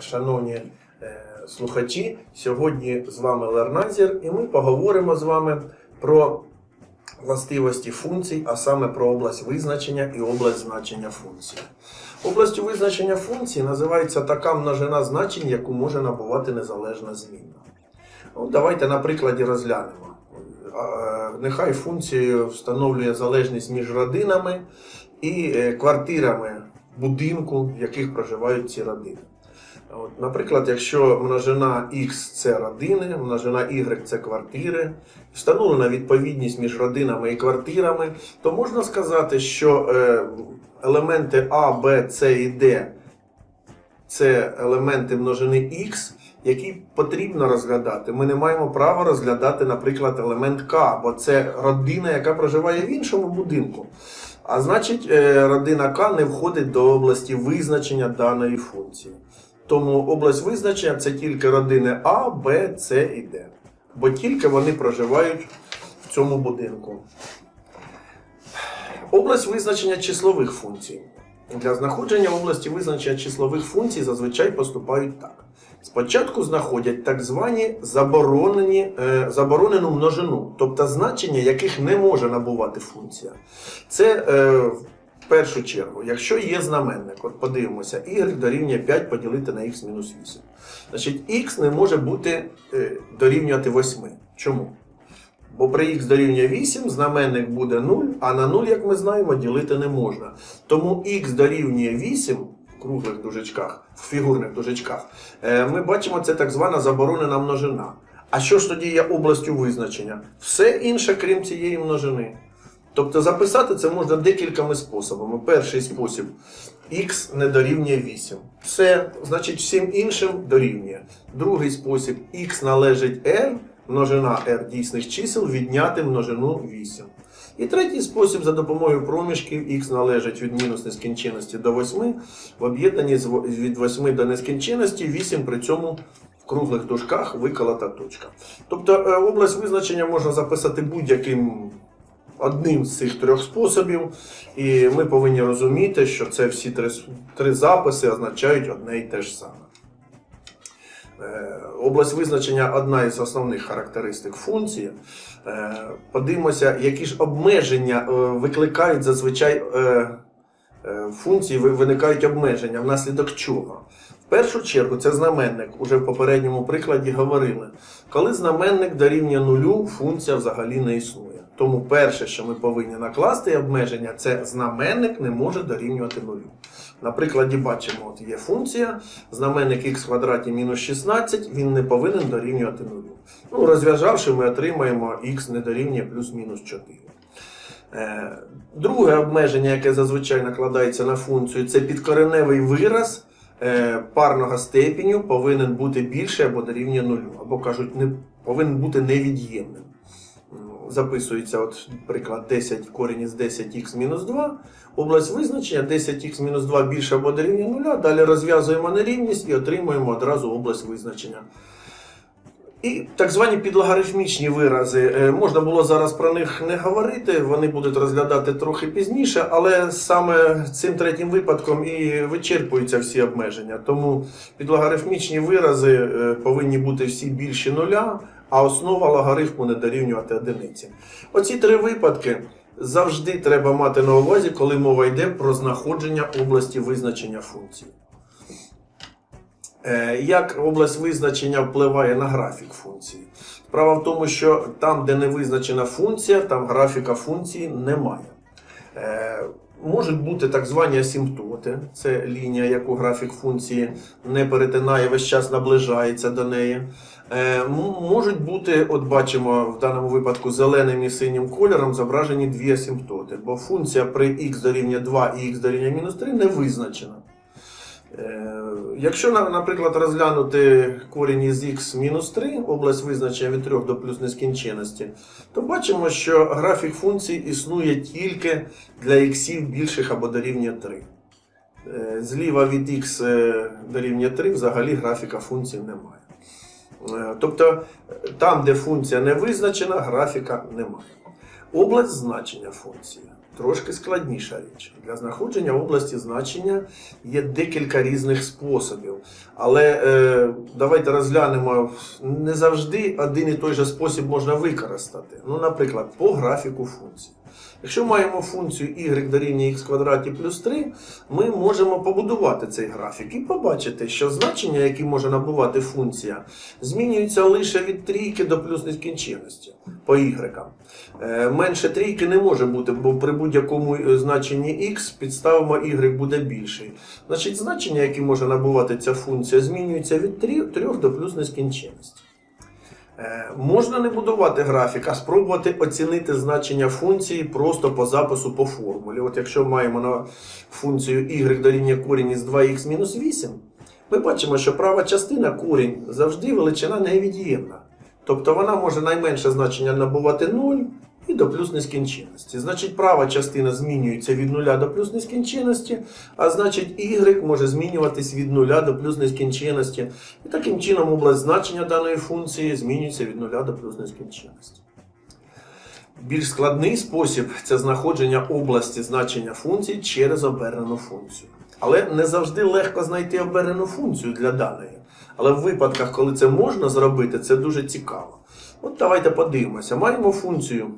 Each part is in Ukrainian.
Шановні е, слухачі, сьогодні з вами Лерназір, і ми поговоримо з вами про властивості функцій, а саме про область визначення і область значення функції. Областю визначення функції називається така множина значень, яку може набувати незалежна змінна. Ну, давайте на прикладі розглянемо. Е, Нехай функцією встановлює залежність між родинами і е, квартирами будинку, в яких проживають ці родини. Наприклад, якщо множина x це родини, множина y це квартири, встановлена відповідність між родинами і квартирами, то можна сказати, що е, елементи А, Б, С і Д це елементи множини x, які потрібно розглядати. Ми не маємо права розглядати, наприклад, елемент К, бо це родина, яка проживає в іншому будинку. А значить, е, родина К не входить до області визначення даної функції. Тому область визначення це тільки родини А, Б, С і Д. Бо тільки вони проживають в цьому будинку. Область визначення числових функцій. Для знаходження області визначення числових функцій зазвичай поступають так. Спочатку знаходять так звані заборонені, е, заборонену множину, тобто значення, яких не може набувати функція. Це е, в першу чергу, якщо є знаменник, от подивимося, y дорівнює 5 поділити на x мінус 8. Значить, x не може бути е, дорівнювати 8. Чому? Бо при x дорівнює 8 знаменник буде 0, а на 0, як ми знаємо, ділити не можна. Тому x дорівнює 8 в круглих дужечках, в фігурних дужечках, е, ми бачимо, це так звана заборонена множина. А що ж тоді є областю визначення? Все інше, крім цієї множини. Тобто записати це можна декількома способами. Перший спосіб x не дорівнює 8. Все, значить, всім іншим дорівнює. Другий спосіб x належить r, множина r дійсних чисел, відняти множину 8. І третій спосіб за допомогою проміжків x належить від мінус нескінченності до 8, в об'єднанні від 8 до нескінченності, 8 при цьому в круглих дужках виколота точка. Тобто е, область визначення можна записати будь-яким одним з цих трьох способів, і ми повинні розуміти, що це всі три, три записи означають одне і те ж саме. Е, Область визначення одна із основних характеристик функції. Е, Подивимося, які ж обмеження е, викликають зазвичай функції, виникають обмеження, внаслідок чого. В першу чергу це знаменник. Уже в попередньому прикладі говорили. Коли знаменник дорівнює нулю, функція взагалі не існує. Тому перше, що ми повинні накласти обмеження, це знаменник не може дорівнювати нулю. На прикладі бачимо, от є функція, знаменник х квадраті мінус 16, він не повинен дорівнювати нулю. Ну, розв'язавши, ми отримаємо х не дорівнює плюс-мінус 4. Е, Друге обмеження, яке зазвичай накладається на функцію, це підкореневий вираз е, парного степеню повинен бути більше або дорівнює нулю, або кажуть, не повинен бути невід'ємним. Записується, от, приклад, 10 корінь із 10х мінус 2. Область визначення 10х мінус 2 більше або дорівнює нуля. Далі розв'язуємо нерівність і отримуємо одразу область визначення. І так звані підлогарифмічні вирази. Е, Можна було зараз про них не говорити, вони будуть розглядати трохи пізніше, але саме цим третім випадком і вичерпуються всі обмеження. Тому підлогарифмічні вирази е, повинні бути всі більші нуля, а основа логарифму не дорівнювати одиниці. Оці три випадки завжди треба мати на увазі, коли мова йде про знаходження області визначення функції. Е, Як область визначення впливає на графік функції? Справа в тому, що там, де не визначена функція, там графіка функції немає. Е, Можуть бути так звані асимптоти, це лінія, яку графік функції не перетинає, весь час наближається до неї. Е, Можуть бути, от бачимо в даному випадку зеленим і синім кольором зображені дві асимптоти, бо функція при х дорівнює 2 і х дорівнює мінус 3 не визначена. Якщо, наприклад, розглянути корінь із х мінус 3, область визначення від 3 до плюс нескінченності, то бачимо, що графік функції існує тільки для х більших або дорівнює 3. Е, Зліва від х е, дорівнює 3 взагалі графіка функції немає. Е, Тобто там, де функція не визначена, графіка немає. Область значення функції. Трошки складніша річ. Для знаходження області значення є декілька різних способів. Але е, давайте розглянемо, не завжди один і той же спосіб можна використати. Ну, наприклад, по графіку функцій. Якщо маємо функцію y дорівнює x квадраті плюс 3, ми можемо побудувати цей графік і побачити, що значення, які може набувати функція, змінюються лише від трійки до плюс нескінченності по y. Е, Менше трійки не може бути, бо при будь-якому е, значенні x підставимо y буде більший. Значить, значення, які може набувати ця функція, змінюються від 3, 3 до плюс нескінченності. Е, Можна не будувати графік, а спробувати оцінити значення функції просто по запису по формулі. От якщо маємо на функцію y дорівнює корінь із 2х-8, ми бачимо, що права частина корінь завжди величина невід'ємна. Тобто вона може найменше значення набувати 0 до плюс нескінченності. Значить, права частина змінюється від 0 до плюс нескінченності, а значить y може змінюватись від 0 до плюс нескінченності. І таким чином область значення даної функції змінюється від 0 до плюс нескінченності. Більш складний спосіб це знаходження області значення функцій через обернену функцію. Але не завжди легко знайти оберену функцію для даної. Але в випадках, коли це можна зробити, це дуже цікаво. От давайте подивимося. Маємо функцію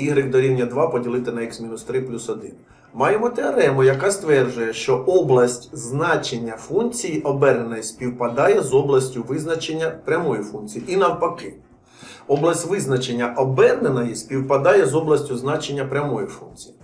y дорівнює 2 поділити на x-3 плюс 1. Маємо теорему, яка стверджує, що область значення функції обереної співпадає з областю визначення прямої функції. І навпаки. Область визначення оберненої співпадає з областю значення прямої функції.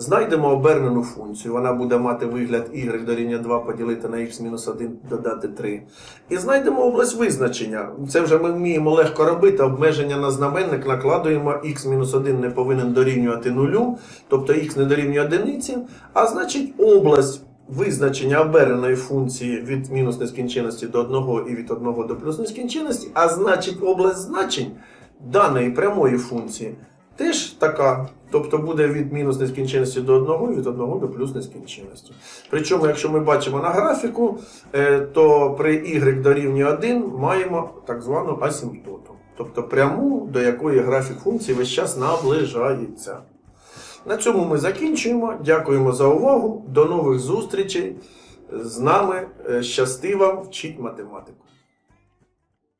Знайдемо обернену функцію, вона буде мати вигляд y дорівнює 2 поділити на x-1 додати 3. І знайдемо область визначення. Це вже ми вміємо легко робити. Обмеження на знаменник накладуємо x-1 не повинен дорівнювати нулю, тобто x не дорівнює одиниці, а значить область визначення обереної функції від мінус нескінченності до 1 і від 1 до плюс нескінченності, а значить область значень даної прямої функції теж така. Тобто буде від мінус нескінченності до 1 і від 1 до плюс нескінченності. Причому, якщо ми бачимо на графіку, е, то при y дорівнює 1 маємо так звану асимптоту. Тобто пряму, до якої графік функції весь час наближається. На цьому ми закінчуємо. Дякуємо за увагу. До нових зустрічей. З нами Е, щасти вам, вчіть математику.